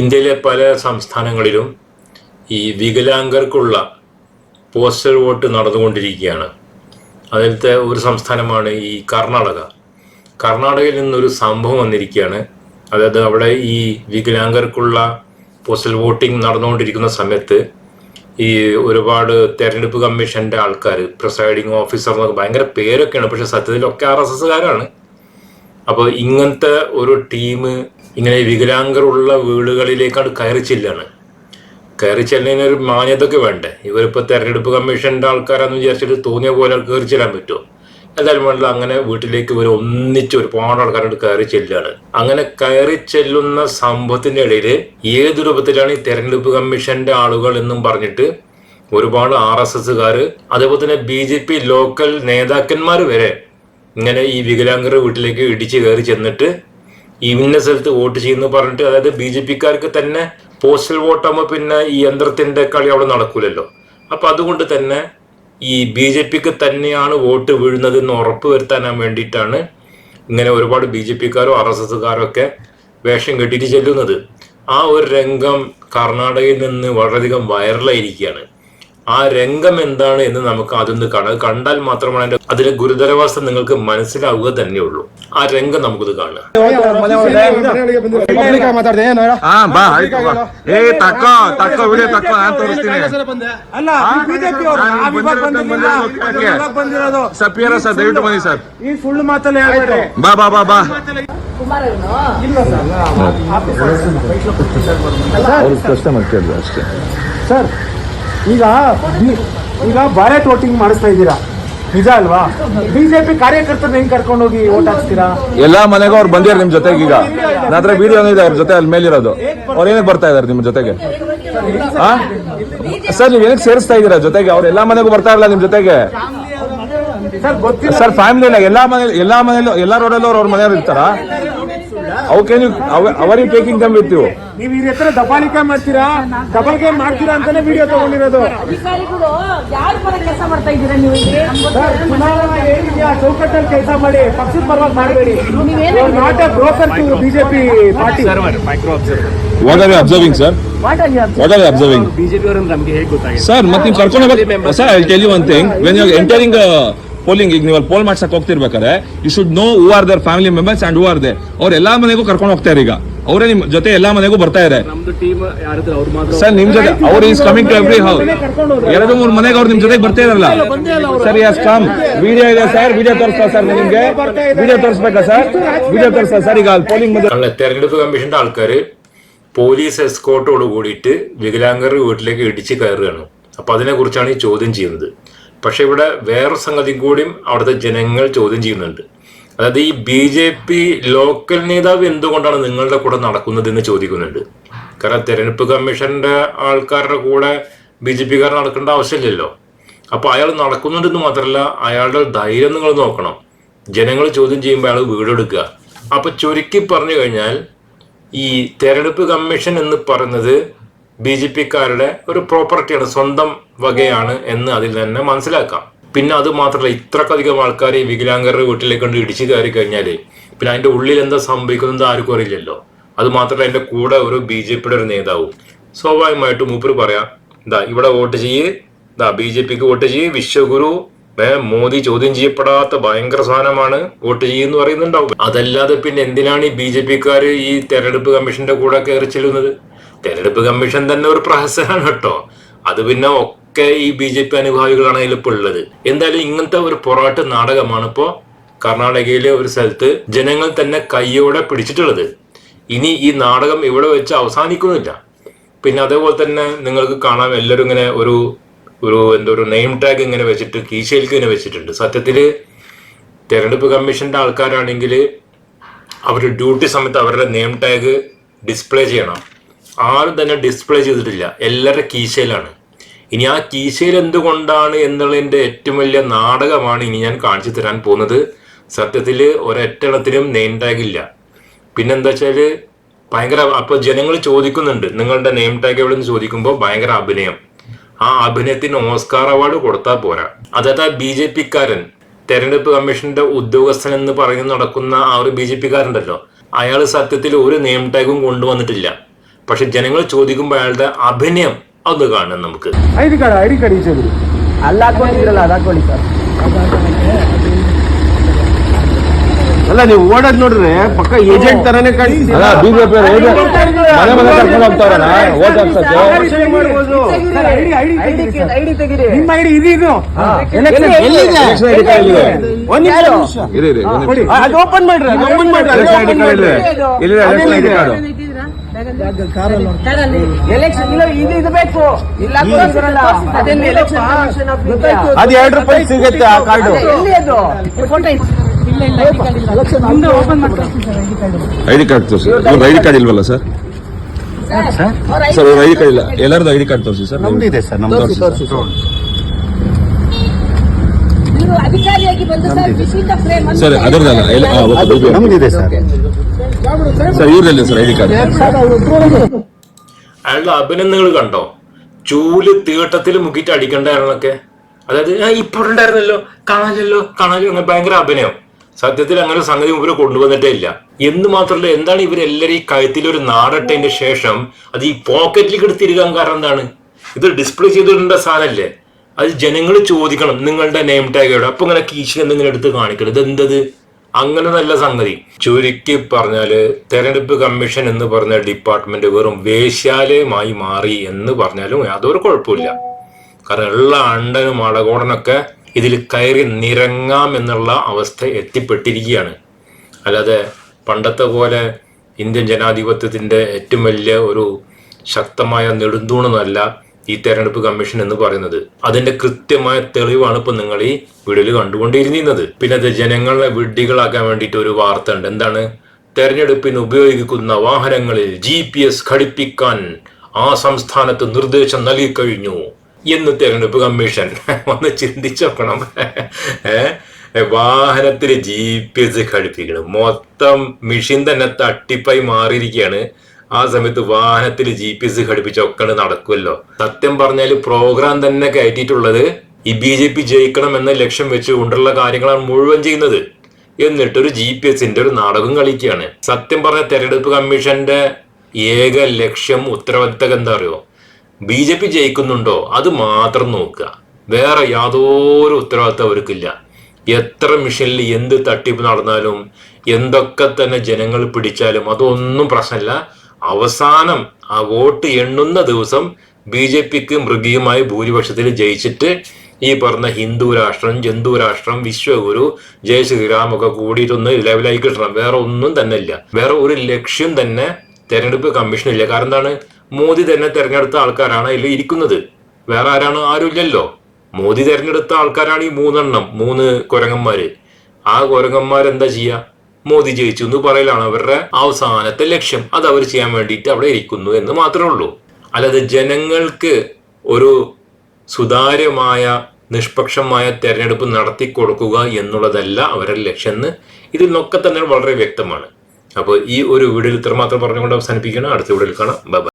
ഇന്ത്യയിലെ പല സംസ്ഥാനങ്ങളിലും ഈ വികലാംഗർക്കുള്ള പോസ്റ്റൽ വോട്ട് നടന്നുകൊണ്ടിരിക്കുകയാണ്. അതിലത്തെ ഒരു സംസ്ഥാനമാണ് ഈ കർണാടക. കർണാടകയിൽ നിന്നൊരു സംഭവം വന്നിരിക്കുകയാണ്. അതായത് അവിടെ ഈ വികലാംഗർക്കുള്ള പോസ്റ്റൽ വോട്ടിംഗ് നടന്നുകൊണ്ടിരിക്കുന്ന സമയത്ത് ഈ ഒരുപാട് തെരഞ്ഞെടുപ്പ് കമ്മീഷന്റെ ആൾക്കാർ പ്രിസൈഡിങ് ഓഫീസർ എന്നൊക്കെ ഭയങ്കര പേരൊക്കെയാണ്. പക്ഷെ സത്യത്തിലൊക്കെ ആർ എസ് എസ്സുകാരാണ്. അപ്പോൾ ഇങ്ങനത്തെ ഒരു ടീം ഇങ്ങനെ വികലാംഗരുള്ള വീടുകളിലേക്കാണ് കയറി ചെല്ലാണ്. കയറി ചെല്ലുന്നതിന് ഒരു മാന്യതൊക്കെ വേണ്ടേ? ഇവരിപ്പോൾ തെരഞ്ഞെടുപ്പ് കമ്മീഷന്റെ ആൾക്കാരാന്ന് വിചാരിച്ചിട്ട് തോന്നിയ പോലെ കയറി ചെല്ലാൻ പറ്റുമോ എന്തായാലും വേണ്ട അങ്ങനെ വീട്ടിലേക്ക് ഇവർ ഒന്നിച്ച് ഒരുപാട് ആൾക്കാരോട് കയറി ചെല്ലുകയാണ് അങ്ങനെ കയറി ചെല്ലുന്ന സംഭവത്തിന്റെ ഇടയിൽ ഏത് രൂപത്തിലാണ് ഈ തെരഞ്ഞെടുപ്പ് കമ്മീഷന്റെ ആളുകൾ എന്നും പറഞ്ഞിട്ട് ഒരുപാട് ആർ എസ് എസ്സുകാർ അതേപോലെ തന്നെ ബി ജെ പി ലോക്കൽ നേതാക്കന്മാർ വരെ ഇങ്ങനെ ഈ വികലാംഗരുടെ വീട്ടിലേക്ക് ഇടിച്ച് കയറി ചെന്നിട്ട് ഇന്ന സ്ഥലത്ത് വോട്ട് ചെയ്യുന്നു പറഞ്ഞിട്ട് അതായത് ബി ജെ പിക്കാർക്ക് തന്നെ പോസ്റ്റൽ വോട്ടാകുമ്പോൾ പിന്നെ ഈ യന്ത്രത്തിന്റെ കളി അവിടെ നടക്കൂലല്ലോ. അപ്പൊ അതുകൊണ്ട് തന്നെ ഈ ബി ജെ പിക്ക് തന്നെയാണ് വോട്ട് വീഴുന്നത് എന്ന് ഉറപ്പ് വരുത്താൻ വേണ്ടിയിട്ടാണ് ഇങ്ങനെ ഒരുപാട് ബി ജെ പിക്കാരോ ആർ എസ് എസ്സുകാരും ഒക്കെ വേഷം കെട്ടിയിട്ട് ചെല്ലുന്നത്. ആ ഒരു രംഗം കർണാടകയിൽ നിന്ന് വളരെയധികം വൈറലായിരിക്കുകയാണ് ആ രംഗം എന്താണ് എന്ന് നമുക്ക് അതൊന്ന് കാണാം കണ്ടാൽ മാത്രമാണ് അതിന്റെ അതിന്റെ ഗുരുതരാവസ്ഥ നിങ്ങൾക്ക് മനസ്സിലാവുക തന്നെ ഉള്ളൂ ആ രംഗം നമുക്കിത് കാണാം ಸರ್ ಈಗ ಈಗ ಬ್ಯಾಲೆಟ್ ವೋಟಿಂಗ್ ಮಾಡಿಸ್ತಾ ಇದ್ದೀರಾ? ನಿಜ ಅಲ್ವಾ? ಬಿಜೆಪಿ ಕಾರ್ಯಕರ್ತರನ್ನ ಹೆಂಗ್ ಕರ್ಕೊಂಡು ಹೋಗಿ ಓಟ್ ಹಾಕ್ತೀರಾ ಎಲ್ಲಾ ಮನೆಗೂ ಅವ್ರು ಬಂದಿರ ನಿಮ್ ಜೊತೆಗೆ ಈಗ. ನಾತ್ರ ವಿಡಿಯೋ ಇದೆ ಅವ್ರ ಜೊತೆ ಅಲ್ಲಿ ಮೇಲಿರೋದು. ಅವ್ರ ಏನಕ್ಕೆ ಬರ್ತಾ ಇದಾರೆ ನಿಮ್ ಜೊತೆಗೆ? ಹಾ ಸರ್ ನೀವ್ ಏನಕ್ಕೆ ಸೇರಿಸ್ತಾ ಇದೀರಾ ಜೊತೆಗೆ? ಅವ್ರ ಎಲ್ಲಾ ಮನೆಗೂ ಬರ್ತಾ ಇರಲ್ಲ ನಿಮ್ ಜೊತೆಗೆ. ಸರ್ ಫ್ಯಾಮಿಲಿ ಇಲ್ಲ ಎಲ್ಲಾ ಮನೆ ಎಲ್ಲಾ ಮನೇಲಿ ಎಲ್ಲಾ ರೋಡಲ್ಲೂ ಅವ್ರ ಮನೆಯವ್ರು ಇರ್ತಾರ? ನೀವು hour you taking them with you ನೀವು ಇವ್ರ ಹತ್ರ ದಬಾಲಿಕೆ ಮಾಡ್ತೀರಾ? ದಬಾಲಿಕೆ ಮಾಡ್ತೀರಾ ಅಂತಾನೆ ವಿಡಿಯೋ ತಗೊಂಡಿರೋದು. ಅಧಿಕಾರಿಗಳು ಯಾರ ಪರ ಕೆಲಸ ಮಾಡ್ತಾ ಇದ್ದೀರಾ ನೀವು ಚುನಾವಣಾ ಏನಿದೆಯಾ ಚೌಕಟ್ಟಲ್ಲಿ ಕೆಲಸ ಮಾಡಿ ಪಕ್ಷದ ಪರವಾಗಿ ಮಾಡಬೇಡಿ. Not a broker to BJP party. What are you observing sir What are you what are you observing sir ಮತ್ತೆ ನೀವು ಕರ್ಕೊಂಡು ಹೋಗಿ sir I tell you one thing when you entering polling ಈಗ ನೀವು ಅಲ್ಲಿ ಪೋಲ್ ಮಾಡ್ಸಕ್ ಹೋಗ್ತಿರ್ಬೇಕಾದ್ರೆ you should know who are their family members and who are they ಅವ್ರ ಎಲ್ಲಾ ಮನೆಗೂ ಕರ್ಕೊಂಡು ಹೋಗ್ತಾರೆ ಈಗ ಅವರೇ ನಿಮ್ ಜೊತೆ ಎಲ್ಲಾ ಮನೆಗೂ ಬರ್ತಾ ಇದೆ ಸರ್ ನಿಮ್ ಜೊತೆ ಅವ್ರು is coming to every house ಎರಡು ಮೂರು ಮನೆಗೆ ಅವ್ರು ನಿಮ್ ಜೊತೆಗೆ ಬರ್ತಾ ಇರಲ್ಲ ಸರ್ ಯಸ್ ಕಮ್ ವಿಡಿಯೋ ಇದೆ ಸರ್ ವಿಡಿಯೋ ತೋರಿಸ್ತಾ ಸರ್ ನಿಮ್ಗೆ ವಿಡಿಯೋ ತೋರಿಸ್ಬೇಕಾ ಸರ್ ವಿಡಿಯೋ ತೋರಿಸ್ತಾ ಸರ್ ಈಗ ಅಲ್ಲಿ ಪೋಲಿಂಗ್ ಮಧ್ಯೆ നമ്മളെ തെരഞ്ഞെടുപ്പ് കമ്മീഷന്റെ ആൾക്കാർ പോലീസ് എസ്കോട്ടോട് കൂടിയിട്ട് വികലാംഗർ വീട്ടിലേക്ക് ഇടിച്ച് കയറുകയാണ് അപ്പൊ അതിനെ കുറിച്ചാണ് ഈ ചോദ്യം ചെയ്യുന്നത് പക്ഷെ ഇവിടെ വേറെ സംഗതി കൂടിയും അവിടുത്തെ ജനങ്ങൾ ചോദ്യം ചെയ്യുന്നുണ്ട്. അതായത് ഈ ബി ജെ പി ലോക്കൽ നേതാവ് എന്തുകൊണ്ടാണ് നിങ്ങളുടെ കൂടെ നടക്കുന്നത് എന്ന് ചോദിക്കുന്നുണ്ട്. കാരണം തെരഞ്ഞെടുപ്പ് കമ്മീഷന്റെ ആൾക്കാരുടെ കൂടെ ബി ജെ പിക്കാർ നടക്കേണ്ട ആവശ്യമില്ലല്ലോ. അപ്പൊ അയാൾ നടക്കുന്നുണ്ടെന്ന് മാത്രമല്ല അയാളുടെ ധൈര്യം നിങ്ങൾ നോക്കണം. ജനങ്ങൾ ചോദ്യം ചെയ്യുമ്പോൾ അയാൾ വീടെടുക്കുക. അപ്പൊ ചുരുക്കി പറഞ്ഞു കഴിഞ്ഞാൽ ഈ തെരഞ്ഞെടുപ്പ് കമ്മീഷൻ എന്ന് പറയുന്നത് ബി ജെ പിക്കാരുടെ ഒരു പ്രോപ്പർട്ടിയാണ് സ്വന്തം വകയാണ് എന്ന് അതിൽ തന്നെ മനസ്സിലാക്കാം. പിന്നെ അത് മാത്രമല്ല ഇത്രക്കധികം ആൾക്കാർ ഈ വികലാംഗരുടെ വീട്ടിലേക്ക് കൊണ്ട് ഇടിച്ചു കയറി കഴിഞ്ഞാൽ പിന്നെ അതിന്റെ ഉള്ളിൽ എന്താ സംഭവിക്കുന്നത് ആർക്കും അറിയില്ലല്ലോ. അത് മാത്രമല്ല അതിന്റെ കൂടെ ഒരു ബി ജെ പിയുടെ ഒരു നേതാവും. സ്വാഭാവികമായിട്ടും മൂപ്പര് പറയാം ഇതാ ഇവിടെ വോട്ട് ചെയ്യ്. ഇതാ ബി ജെ പിക്ക് വോട്ട് ചെയ്യ്. വിശ്വഗുരു മോദി ചോദ്യം ചെയ്യപ്പെടാത്ത ഭയങ്കര സാധനമാണ്. വോട്ട് ചെയ്യുന്നു പറയുന്നുണ്ടാവും. അതല്ലാതെ പിന്നെ എന്തിനാണ് ഈ ബി ജെ പിക്കാർ ഈ തെരഞ്ഞെടുപ്പ് കമ്മീഷന്റെ കൂടെ കയറി ചെല്ലുന്നത്? തെരഞ്ഞെടുപ്പ് കമ്മീഷൻ തന്നെ ഒരു പ്രഹസനാണ് കേട്ടോ. അത് പിന്നെ ഒക്കെ ഈ ബി ജെ പി അനുഭാവികളാണ് അതിലിപ്പോൾ ഉള്ളത്. എന്തായാലും ഇങ്ങനത്തെ ഒരു പൊറാട്ട് നാടകമാണ് ഇപ്പോ കർണാടകയിലെ ഒരു സ്ഥലത്ത് ജനങ്ങൾ തന്നെ കൈയോടെ പിടിച്ചിട്ടുള്ളത്. ഇനി ഈ നാടകം ഇവിടെ വെച്ച് അവസാനിക്കുന്നില്ല. പിന്നെ അതേപോലെ തന്നെ നിങ്ങൾക്ക് കാണാം എല്ലാവരും ഇങ്ങനെ ഒരു ഒരു എന്താ ഒരു നെയിം ടാഗ് ഇങ്ങനെ വെച്ചിട്ട് കീശയിലേക്ക് ഇങ്ങനെ വെച്ചിട്ടുണ്ട്. സത്യത്തിൽ തെരഞ്ഞെടുപ്പ് കമ്മീഷന്റെ ആൾക്കാരാണെങ്കിൽ അവരുടെ ഡ്യൂട്ടി സമയത്ത് അവരുടെ നെയിം ടാഗ് ഡിസ്പ്ലേ ചെയ്യണം. ആരും തന്നെ ഡിസ്പ്ലേ ചെയ്തിട്ടില്ല. എല്ലാവരുടെ കീശയിലാണ്. ഇനി ആ കീശയിൽ എന്തുകൊണ്ടാണ് എന്നുള്ളതിന്റെ ഏറ്റവും വലിയ നാടകമാണ് ഇനി ഞാൻ കാണിച്ചു തരാൻ പോകുന്നത്. സത്യത്തിൽ ഒരൊറ്റണത്തിനും നെയിം ടാഗ് ഇല്ല. പിന്നെന്താ വെച്ചാൽ ഭയങ്കര അപ്പൊ ജനങ്ങൾ ചോദിക്കുന്നുണ്ട്. നിങ്ങളുടെ നെയിം ടാഗ് എവിടെ നിന്ന് ചോദിക്കുമ്പോൾ ഭയങ്കര അഭിനയം. ആ അഭിനയത്തിന് ഓസ്കാർ അവാർഡ് കൊടുത്താൽ പോരാ. അതായത് ആ ബി ജെ പിക്കാരൻ തെരഞ്ഞെടുപ്പ് കമ്മീഷന്റെ ഉദ്യോഗസ്ഥൻ എന്ന് പറഞ്ഞ് നടക്കുന്ന ആ ഒരു ബി ജെ പിക്കാരുണ്ടല്ലോ അയാൾ സത്യത്തിൽ ഒരു നെയിം ടാഗും കൊണ്ടുവന്നിട്ടില്ല. പക്ഷെ ജനങ്ങൾ ചോദിക്കുമ്പോൾ അയാളുടെ അഭിനയം അത് കാണാം നമുക്ക് I D card I D card ಈಚೆ ಬಿಡಿ ಅಲ್ಲಿ ಹಾಕೊಂಡಿದ್ರಲ್ಲ ಅದು ಹಾಕೊಳ್ಳಿ ಸರ್ ಅಲ್ಲ ನೀವು ಓಡೋದ್ ನೋಡ್ರೆ ಪಕ್ಕ ಏಜೆಂಟ್ ತರಾನೇ ಅಲ್ಲ ಬಿಜೆಪಿ ಮನೆ ಮನೆ ಕರ್ಕೊಂಡು ಹೋಗ್ತಾರಣ ಓಟ್ ಹಾಕ್ಸಕ್ಕೆ ಐಡಿ ತೆಗಿರಿ ನಿಮ್ಮ ಐಡಿ ಇದು ಇದು ಎಲೆಕ್ಷನ್ ಐಡಿ ಕಾರ್ಡ್ ಇದೆ ಒಂದ್ ನಿಮಿಷ ಇದೆ ಇದೆ ಒಂದ್ ನಿಮಿಷ. ಅದು ಓಪನ್ ಮಾಡ್ರಿ ಅದು ಓಪನ್ ಮಾಡ್ರಿ ಎಲೆಕ್ಷನ್ ಐಡಿ ಕಾರ್ಡ್ ಅದ್ ಎರಡು ರೂಪಾಯಿ ಸಿಗುತ್ತೆ ಆ ಕಾರ್ಡ್. ಐಡಿ ಕಾರ್ಡ್ ತೋರಿಸಿ ಸರ್ ಐಡಿ ಕಾರ್ಡ್. ಇಲ್ವಲ್ಲ sir? Sir sir ID card ಇಲ್ಲ. ಎಲ್ಲರದ್ದು ಐಡಿ ಕಾರ್ಡ್ ತೋರಿಸಿ ಸರ್ ನಮ್ದಿದೆ ಸರ್ ನಮ್ದು ತೋರಿಸಿ ಅಧಿಕಾರಿಯಾಗಿ ಬಂದು ಸರ್ ವಿಶ್ವಿತ ಫ್ರೇಮ್ ಅಂತ ಸರ್ ಅದರದಲ್ಲ ಎಲ್ಲ ಆ, okay, BJP. ನಮ್ದಿದೆ sir sir ಇವ್ರದಲ್ಲಿ sir ID card അയാളുടെ അഭിനന്ദനങ്ങൾ കണ്ടോ ചൂല് തീട്ടത്തിൽ മുക്കിയിട്ട് അടിക്കണ്ടായിരുന്നൊക്കെ അതായത് ആ ഇപ്പോൾ ഉണ്ടായിരുന്നല്ലോ കാണാനല്ലോ കാണാനല്ലോ അങ്ങനെ ഭയങ്കര അഭിനയം സത്യത്തിൽ അങ്ങനെ ഒരു സംഗതി ഇവര് കൊണ്ടുവന്നിട്ടേ ഇല്ല എന്ന് മാത്രമല്ല എന്താണ് ഇവരെല്ലാരും ഈ കഴുത്തിൽ ഒരു നാടട്ടതിന്റെ ശേഷം അത് ഈ പോക്കറ്റിലേക്ക് എടുത്തിരിക്കാൻ കാരണം എന്താണ് ഇത് ഡിസ്പ്ലേ ചെയ്തിടേണ്ട സാധനമല്ലേ അത് ജനങ്ങൾ ചോദിക്കണം നിങ്ങളുടെ നെയിം ടാഗ് എവിടെ. അപ്പൊ ഇങ്ങനെ കീശ എന്തെങ്കിലും എടുത്ത് കാണിക്കണം ഇതെന്തത്? അങ്ങനെ നല്ല സംഗതി. ചുരുക്കി പറഞ്ഞാൽ തെരഞ്ഞെടുപ്പ് കമ്മീഷൻ എന്ന് പറഞ്ഞ ഡിപ്പാർട്ട്മെന്റ് വെറും വേശ്യാലയമായി മാറി എന്ന് പറഞ്ഞാലും യാതൊരു കുഴപ്പമില്ല കാരണം ഉള്ള അണ്ടനും അടകോടനൊക്കെ ഇതിൽ കയറി നിരങ്ങാം എന്നുള്ള അവസ്ഥ എത്തിപ്പെട്ടിരിക്കുകയാണ്. അല്ലാതെ പണ്ടത്തെ പോലെ ഇന്ത്യൻ ജനാധിപത്യത്തിന്റെ ഏറ്റവും വലിയ ഒരു ശക്തമായ നെടുന്തൂണൊന്നുമല്ല. ഈ തെരഞ്ഞെടുപ്പ് കമ്മീഷൻ എന്ന് പറയുന്നത്. അതിന്റെ കൃത്യമായ തെളിവാണ് ഇപ്പൊ നിങ്ങൾ ഈ വീഡിയോയിൽ കണ്ടുകൊണ്ടിരുന്നത്. പിന്നെ അത് ജനങ്ങളെ വിഡ്ഢികളാക്കാൻ വേണ്ടിയിട്ട് ഒരു വാർത്ത ഉണ്ട് എന്താണ്? തെരഞ്ഞെടുപ്പിന് ഉപയോഗിക്കുന്ന വാഹനങ്ങളിൽ ജി പി എസ് ഘടിപ്പിക്കാൻ ആ സംസ്ഥാനത്ത് നിർദ്ദേശം നൽകിക്കഴിഞ്ഞു എന്ന് തെരഞ്ഞെടുപ്പ് കമ്മീഷൻ. ഒന്ന് ചിന്തിച്ചു നോക്കണം ഏ? വാഹനത്തിൽ ജി പി എസ് ഘടിപ്പിക്കണം. മൊത്തം മെഷീൻ തന്നെ തട്ടിപ്പായി മാറിയിരിക്കുകയാണ് ആ സമയത്ത് വാഹനത്തിൽ ജി പി എസ് ഘടിപ്പിച്ചൊക്കെ നടക്കുമല്ലോ സത്യം പറഞ്ഞാൽ പ്രോഗ്രാം തന്നെ കയറ്റിയിട്ടുള്ളത് ഈ ബി ജെ പി ജയിക്കണം എന്ന ലക്ഷ്യം വെച്ച് വെച്ചുകൊണ്ടുള്ള കാര്യങ്ങളാണ് മുഴുവൻ ചെയ്യുന്നത്. എന്നിട്ടൊരു ജി പി എസിന്റെ ഒരു നാടകം കളിക്കുകയാണ്. സത്യം പറഞ്ഞ തെരഞ്ഞെടുപ്പ് കമ്മീഷന്റെ ഏക ലക്ഷ്യം ഉത്തരവാദിത്തം എന്താ അറിയോ? ബി ജെ പി ജയിക്കുന്നുണ്ടോ? അത് മാത്രം നോക്കുക. വേറെ യാതൊരു ഉത്തരവാദിത്തം അവർക്കില്ല. എത്ര മിഷനിൽ എന്ത് തട്ടിപ്പ് നടന്നാലും എന്തൊക്കെ തന്നെ ജനങ്ങൾ പിടിച്ചാലും അതൊന്നും പ്രശ്നമില്ല. അവസാനം ആ വോട്ട് എണ്ണുന്ന ദിവസം ബി ജെ പിക്ക് മൃഗീയമായ ഭൂരിപക്ഷത്തിൽ ജയിച്ചിട്ട് ഈ പറഞ്ഞ ഹിന്ദു രാഷ്ട്രം ജന്തു രാഷ്ട്രം വിശ്വഗുരു ജയ ശ്രീറാം ഒക്കെ കൂടിയിട്ടൊന്ന് ലെവലായി കിട്ടണം. വേറെ ഒന്നും തന്നെ ഇല്ല. വേറെ ഒരു ലക്ഷ്യം തന്നെ തെരഞ്ഞെടുപ്പ് കമ്മീഷനില്ല കാരണം എന്താണ്? മോദി തന്നെ തെരഞ്ഞെടുത്ത ആൾക്കാരാണ് അതിൽ ഇരിക്കുന്നത്. വേറെ ആരാണ്? ആരുമില്ലല്ലോ മോദി തെരഞ്ഞെടുത്ത ആൾക്കാരാണ് ഈ മൂന്നെണ്ണം മൂന്ന് കുരങ്ങന്മാര്. ആ കുരങ്ങന്മാരെന്താ ചെയ്യുക മോദി ജയിച്ചു എന്ന് പറയലാണ് അവരുടെ അവസാനത്തെ ലക്ഷ്യം. അത് അവർ ചെയ്യാൻ വേണ്ടിയിട്ട് അവിടെ ഇരിക്കുന്നു എന്ന് മാത്രമേ ഉള്ളൂ. അല്ലാതെ ജനങ്ങൾക്ക് ഒരു സുതാര്യമായ നിഷ്പക്ഷമായ തെരഞ്ഞെടുപ്പ് നടത്തി കൊടുക്കുക എന്നുള്ളതല്ല അവരുടെ ലക്ഷ്യം എന്ന് ഇതിൽ നിന്നൊക്കെ തന്നെ വളരെ വ്യക്തമാണ്. അപ്പോൾ ഈ ഒരു വീഡിയോയിൽ ഇത്രമാത്രം പറഞ്ഞുകൊണ്ട് അവസാനിപ്പിക്കണം അടുത്ത വീഡിയോയിൽ കാണാം. ബൈ